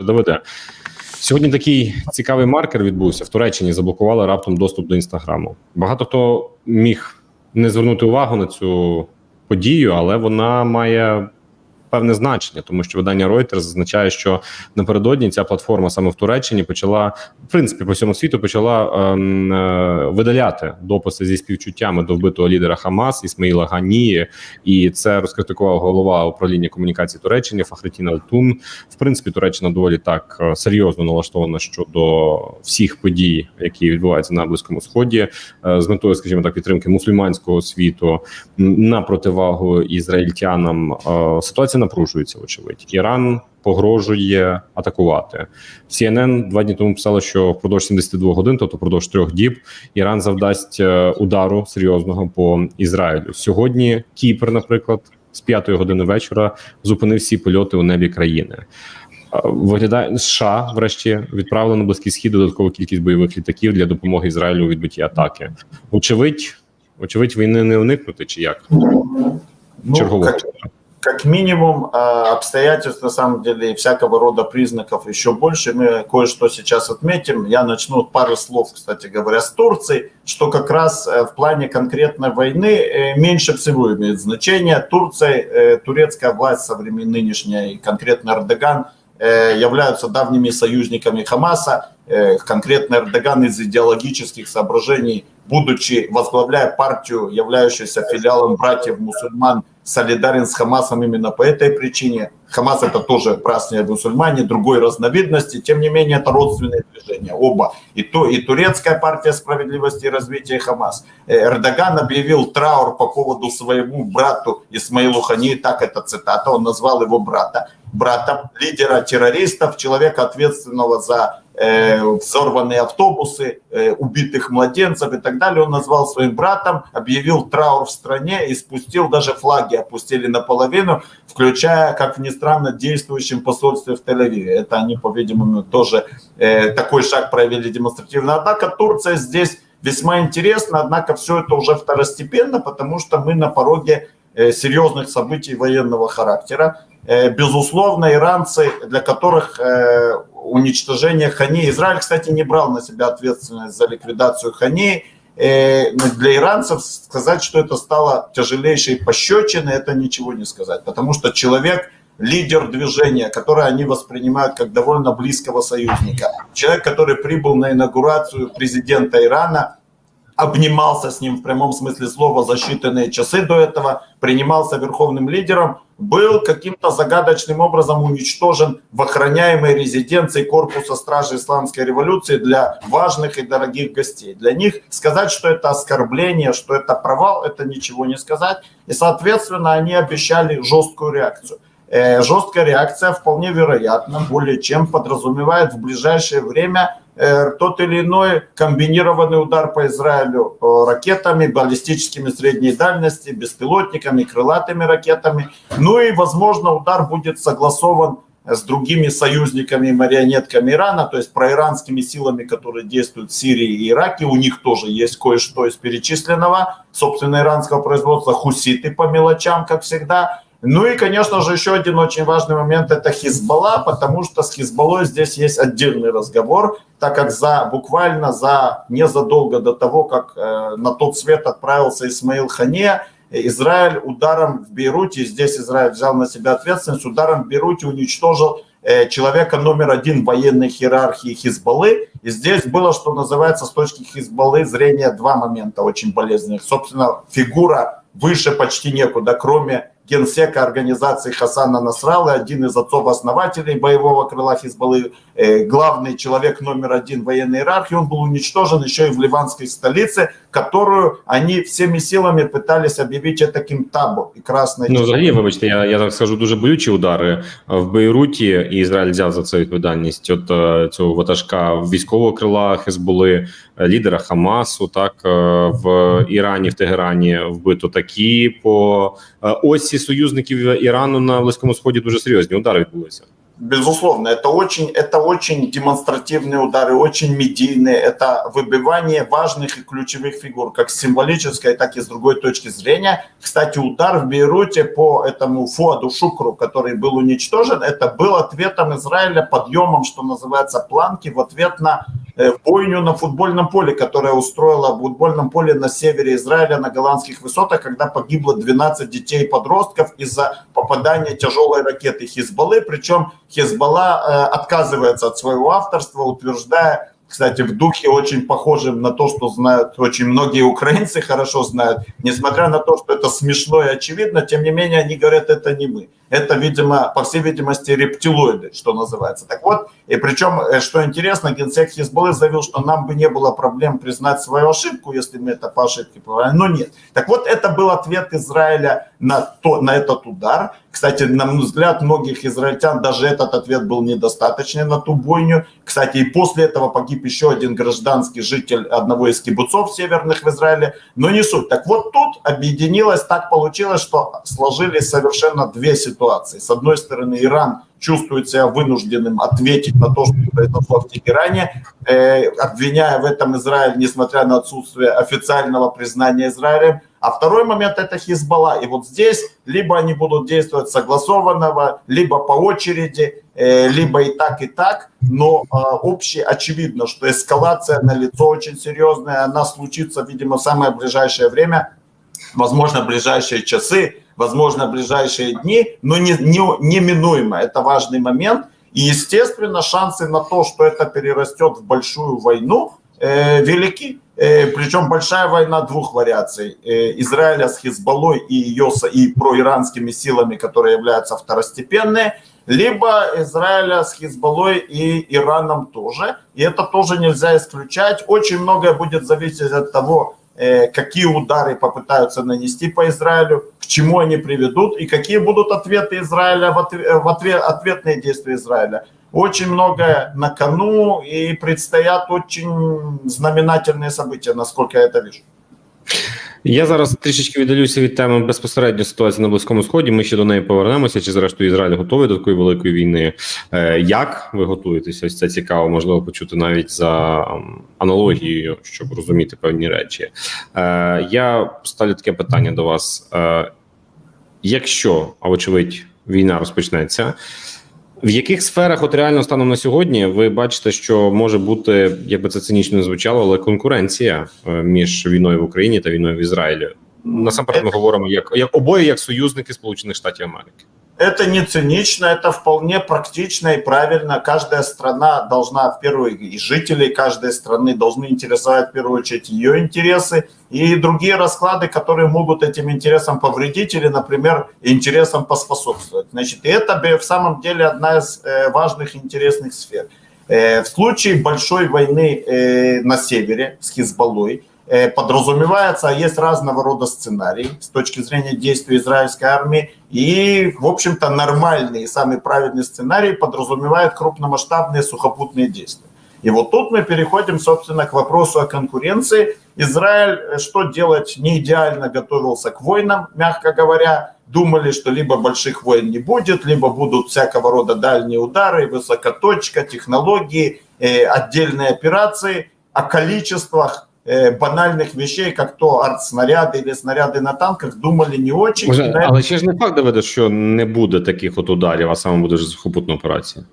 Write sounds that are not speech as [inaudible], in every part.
Давиде, сьогодні такий цікавий маркер відбувся в Туреччині. Заблокували раптом доступ до інстаграму. Багато хто міг не звернути увагу на цю подію, але вона має певне значення, тому що видання Reuters зазначає, що напередодні ця платформа саме в Туреччині почала в принципі по всьому світу почала ем, е, видаляти дописи зі співчуттями до вбитого лідера Хамас Ісмаїла Ганії, і це розкритикував голова управління комунікації Туреччини Фахретін Алтун. В принципі, Туреччина доволі так е, серйозно налаштована щодо всіх подій, які відбуваються на близькому сході, е, з метою, скажімо так, підтримки мусульманського світу на противагу ізраїльтянам. Е, Ситуація напружується, вочевидь. Іран погрожує атакувати. CNN два дні тому писало, що впродовж 72 годин, тобто впродовж трьох діб, Іран завдасть е, удару серйозного по Ізраїлю. Сьогодні Кіпр, наприклад, з п'ятої години вечора зупинив всі польоти у небі країни. Е, Виглядає США, врешті, відправили на близький схід додаткову кількість бойових літаків для допомоги Ізраїлю у відбитті атаки. Очевидь, очевидь, війни не уникнути чи як Ну, чергового. Как, минимум, а, обстоятельств, на самом деле, и всякого рода признаков еще больше. Мы кое-что сейчас отметим. Я начну с пары слов, кстати говоря, с Турции, что как раз э, в плане конкретной войны э, меньше всего имеет значение. Турция, э, турецкая власть современная, нынешняя, и конкретно Эрдоган, являются давними союзниками Хамаса. Э, Конкретно Эрдоган из идеологических соображений, будучи, возглавляя партию, являющуюся филиалом братьев-мусульман, солидарен с Хамасом именно по этой причине. Хамас это тоже красные мусульмане, другой разновидности, тем не менее это родственные движения, оба. И, то, и турецкая партия справедливости и развития Хамас. Э, Эрдоган объявил траур по поводу своему брату Исмаилу Хани, так это цитата, он назвал его брата, брата лидера террористов, человека ответственного за э, взорванные автобусы, э, убитых младенцев и так далее. Он назвал своим братом, объявил траур в стране и спустил даже флаги, опустили наполовину, включая, как ни странно, действующим посольстве в Тель-Авиве. Это они, по-видимому, тоже э, такой шаг проявили демонстративно. Однако Турция здесь весьма интересна, однако все это уже второстепенно, потому что мы на пороге э, серьезных событий военного характера. Э, Безусловно, иранцы, для которых э, уничтожение Хани, Израиль, кстати, не брал на себя ответственность за ликвидацию Хани, Э, но для иранцев сказать, что это стало тяжелейшей пощечиной, это ничего не сказать, потому что человек лидер движения, которое они воспринимают как довольно близкого союзника. Человек, который прибыл на инаугурацию президента Ирана, обнимался с ним в прямом смысле слова за считанные часы до этого, принимался верховным лидером, был каким-то загадочным образом уничтожен в охраняемой резиденции корпуса стражи исламской революции для важных и дорогих гостей. Для них сказать, что это оскорбление, что это провал, это ничего не сказать. И, соответственно, они обещали жесткую реакцию. Э, жесткая реакция вполне вероятно, более чем подразумевает в ближайшее время тот или иной комбинированный удар по Израилю э, ракетами, баллистическими средней дальности, беспилотниками, крылатыми ракетами. Ну и, возможно, удар будет согласован с другими союзниками и марионетками Ирана, то есть проиранскими силами, которые действуют в Сирии и Ираке. У них тоже есть кое-что из перечисленного, собственно, иранского производства, хуситы по мелочам, как всегда. Ну и, конечно же, еще один очень важный момент – это Хизбалла, потому что с Хизбаллой здесь есть отдельный разговор, так как за буквально за незадолго до того, как э, на тот свет отправился Исмаил Хане, Израиль ударом в Бейруте, здесь Израиль взял на себя ответственность, ударом в Бейруте уничтожил э, человека номер один военной иерархии Хизбаллы. И здесь было, что называется, с точки Хизбаллы зрения два момента очень болезненных. Собственно, фигура выше почти некуда, кроме генсека организации Хасана Насралы, один из отцов-основателей боевого крыла Хизбаллы, э, главный человек номер один в военной иерархии, он был уничтожен еще и в ливанской столице, которую они всеми силами пытались объявить таким табу и красной. Ну, взагалі, вибачте, я, я так скажу дуже болючі удари в Бейруті, і Ізраїль взяв за це відповідальність. От е, цього ватажка військового крила Хезболи, е, лідера Хамасу, так е, в Ірані, в Тегерані вбито такі по е, осі союзників Ірану на близькому сході дуже серйозні удари відбулися. Безусловно, это очень, это очень демонстративные удары, очень медийные. Это выбивание важных и ключевых фигур, как с символической, так и с другой точки зрения. Кстати, удар в Бейруте по этому Фуаду Шукру, который был уничтожен, это был ответом Израиля, подъемом, что называется, планки в ответ на э, бойню на футбольном поле, которая устроила в футбольном поле на севере Израиля на голландских высотах, когда погибло 12 детей и подростков из-за попадания тяжелой ракеты Хизбаллы. Причем Хизбалла э, отказывается от своего авторства, утверждая, кстати, в духе очень похожим на то, что знают очень многие украинцы, хорошо знают, несмотря на то, что это смешно и очевидно, тем не менее они говорят, это не мы. Это, видимо, по всей видимости, рептилоиды, что называется. Так вот, и причем, э, что интересно, генсек Хизбаллы заявил, что нам бы не было проблем признать свою ошибку, если мы это по ошибке провалили, но нет. Так вот, это был ответ Израиля на, то, на этот удар. Кстати, на мой взгляд, многих израильтян даже этот ответ был недостаточный на ту бойню. Кстати, и после этого погиб еще один гражданский житель одного из кибуцов северных в Израиле, но не суть. Так вот, тут объединилось, так получилось, что сложились совершенно две ситуации. С одной стороны, Иран чувствует себя вынужденным ответить на то, что произошло в Тегеране, э, обвиняя в этом Израиль, несмотря на отсутствие официального признания Израилем. А второй момент это Хизбалла. И вот здесь либо они будут действовать согласованного, либо по очереди, э, либо и так, и так. Но э, общее очевидно, что эскалация на лицо очень серьезная. Она случится, видимо, в самое ближайшее время, возможно, в ближайшие часы возможно, в ближайшие дни, но не, не, неминуемо. Это важный момент. И, естественно, шансы на то, что это перерастет в большую войну, э, велики. Э, причем большая война двух вариаций. Э, Израиля с Хизбаллой и, ее, и проиранскими силами, которые являются второстепенные, либо Израиля с Хизбаллой и Ираном тоже. И это тоже нельзя исключать. Очень многое будет зависеть от того, Э, какие удары попытаются нанести по Израилю, к чему они приведут и какие будут ответы Израиля в ответ, ответные действия Израиля. Очень многое на кону и предстоят очень знаменательные события, насколько я это вижу. Я зараз трішечки віддалюся від теми безпосередньо ситуації на близькому сході. Ми ще до неї повернемося. Чи зрештою Ізраїль готовий до такої великої війни? Е, як ви готуєтеся? Ось це цікаво, можливо, почути навіть за аналогією, щоб розуміти певні речі. Е, я ставлю таке питання до вас: е, якщо, а вочевидь, війна розпочнеться. В яких сферах, от реально станом на сьогодні, ви бачите, що може бути, якби це цинічно не звучало, але конкуренція між війною в Україні та війною в Ізраїлі? Насамперед, ми говоримо як, як обоє як союзники Сполучених Штатів Америки. Это не цинично, это вполне практично и правильно. Каждая страна должна, в первую и жители каждой страны должны интересовать в первую очередь ее интересы и другие расклады, которые могут этим интересам повредить или, например, интересам поспособствовать. Значит, и это в самом деле одна из э, важных интересных сфер. Э, в случае большой войны э, на севере с Хизбаллой, подразумевается, а есть разного рода сценарии с точки зрения действий израильской армии. И, в общем-то, нормальный и самый правильный сценарий подразумевает крупномасштабные сухопутные действия. И вот тут мы переходим, собственно, к вопросу о конкуренции. Израиль, э, что делать, не идеально готовился к войнам, мягко говоря. Думали, что либо больших войн не будет, либо будут всякого рода дальние удары, высокоточка, технологии, э, отдельные операции. О количествах Э, банальних вещей, как то артснаряди или снаряди на танках, думали не очень. Може, але ще ж не факт Давиде, що не буде таких от ударів, а саме буде сухопутна операція.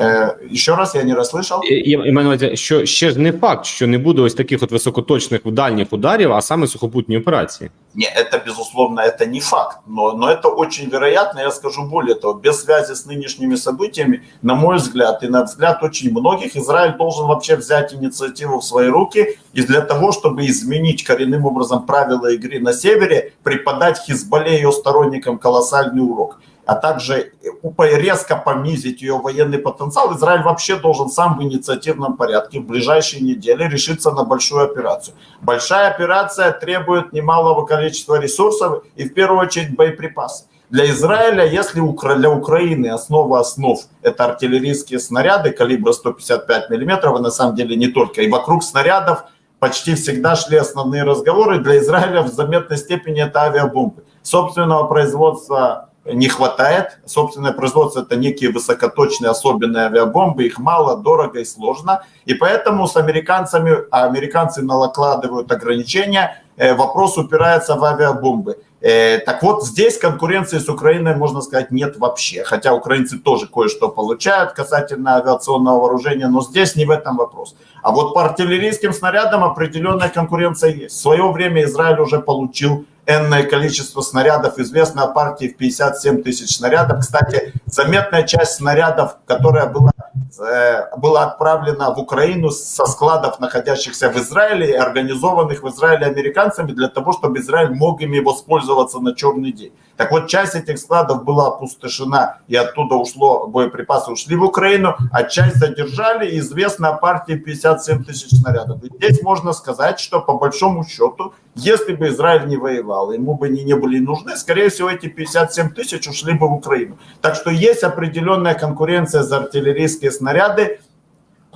Е, Ще раз я не розслышав. І, і, і мене, що ще ж не факт, що не буде ось таких от високоточних дальніх ударів, а саме сухопутні операції. Не, это, безусловно, это не факт, но, но это очень вероятно, я скажу более того, без связи с нынешними событиями, на мой взгляд и на взгляд очень многих, Израиль должен вообще взять инициативу в свои руки и для того, чтобы изменить коренным образом правила игры на севере, преподать Хизбалле и ее сторонникам колоссальный урок а также резко понизить ее военный потенциал, Израиль вообще должен сам в инициативном порядке в ближайшие недели решиться на большую операцию. Большая операция требует немалого количества ресурсов и в первую очередь боеприпасов. Для Израиля, если для Украины основа основ это артиллерийские снаряды калибра 155 миллиметров, и на самом деле не только, и вокруг снарядов почти всегда шли основные разговоры, для Израиля в заметной степени это авиабомбы собственного производства не хватает. Собственное производство это некие высокоточные особенные авиабомбы, их мало, дорого и сложно. И поэтому с американцами, а американцы накладывают ограничения, э, вопрос упирается в авиабомбы. Э, Так вот, здесь конкуренции с Украиной, можно сказать, нет вообще. Хотя украинцы тоже кое-что получают касательно авиационного вооружения, но здесь не в этом вопрос. А вот по артиллерийским снарядам определенная конкуренция есть. В свое время Израиль уже получил энное количество снарядов. Известно о партии в 57 тысяч снарядов. Кстати, заметная часть снарядов, которая была, э, была отправлена в Украину со складов, находящихся в Израиле, организованных в Израиле американцами, для того, чтобы Израиль мог ими воспользоваться на черный день. Так вот, часть этих складов была опустошена, и оттуда ушло, боеприпасы ушли в Украину, а часть задержали, известно о партии 57 тысяч снарядов. И здесь можно сказать, что по большому счету, если бы Израиль не воевал, ему бы они не были нужны, скорее всего, эти 57 тысяч ушли бы в Украину. Так что есть определенная конкуренция за артиллерийские снаряды,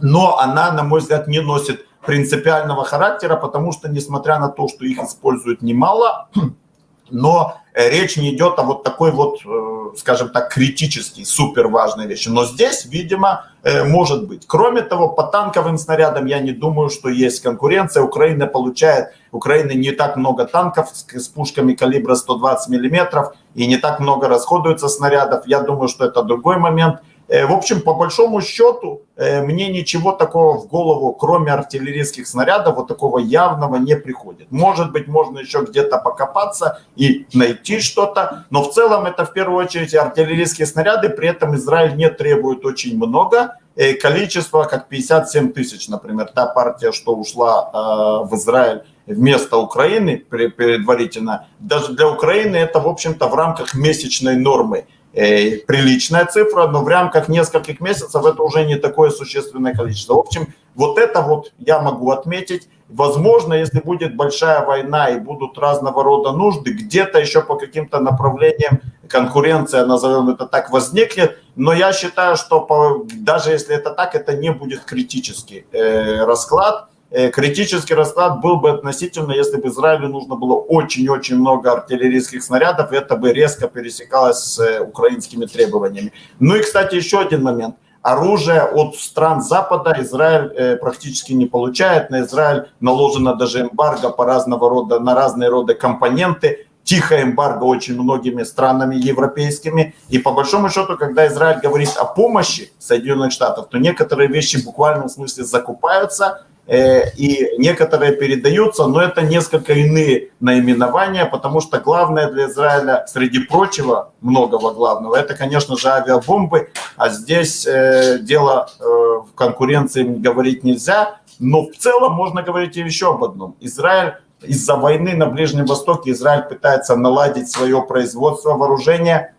но она, на мой взгляд, не носит принципиального характера, потому что, несмотря на то, что их используют немало, [clears throat] но э, речь не идет о вот такой вот, э, скажем так, критической, супер важной вещи. Но здесь, видимо, э, может быть. Кроме того, по танковым снарядам я не думаю, что есть конкуренция. Украина получает, Украина не так много танков с, с пушками калибра 120 миллиметров и не так много расходуется снарядов. Я думаю, что это другой момент. Э, В общем, по большому счету, э, мне ничего такого в голову, кроме артиллерийских снарядов, вот такого явного не приходит. Может быть, можно еще где-то покопаться и найти что-то, но в целом это в первую очередь артиллерийские снаряды, при этом Израиль не требует очень много, э, количество как 57 тысяч, например, та партия, что ушла в Израиль вместо Украины пре- предварительно, даже для Украины это, в общем-то, в рамках месячной нормы э, приличная цифра, но в рамках нескольких месяцев это уже не такое существенное количество. В общем, вот это вот я могу отметить. Возможно, если будет большая война и будут разного рода нужды, где-то еще по каким-то направлениям конкуренция, назовем это так, возникнет. Но я считаю, что по- даже если это так, это не будет критический э, расклад. Э, Критический расклад был бы относительно, если бы Израилю нужно было очень-очень много артиллерийских снарядов, это бы резко пересекалось с э, украинскими требованиями. Ну и, кстати, еще один момент. Оружие от стран Запада Израиль э, практически не получает. На Израиль наложено даже эмбарго по разного рода, на разные рода компоненты. Тихое эмбарго очень многими странами европейскими. И по большому счету, когда Израиль говорит о помощи Соединенных Штатов, то некоторые вещи в буквальном смысле закупаются, и некоторые передаются, но это несколько иные наименования, потому что главное для Израиля, среди прочего, многого главного, это, конечно же, авиабомбы, а здесь э, дело э, в конкуренции говорить нельзя, но в целом можно говорить и еще об одном. Израиль из-за войны на Ближнем Востоке Израиль пытается наладить свое производство вооружения,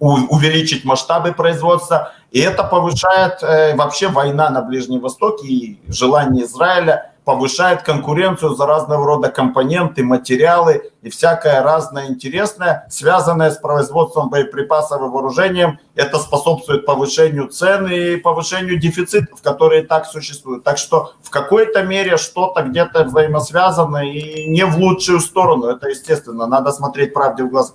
увеличить масштабы производства, и это повышает э, вообще война на Ближнем Востоке и желание Израиля повышает конкуренцию за разного рода компоненты, материалы и всякое разное интересное, связанное с производством боеприпасов и вооружением. Это способствует повышению цен и повышению дефицитов, которые и так существуют. Так что в какой-то мере что-то где-то взаимосвязано и не в лучшую сторону. Это естественно, надо смотреть правде в глаза.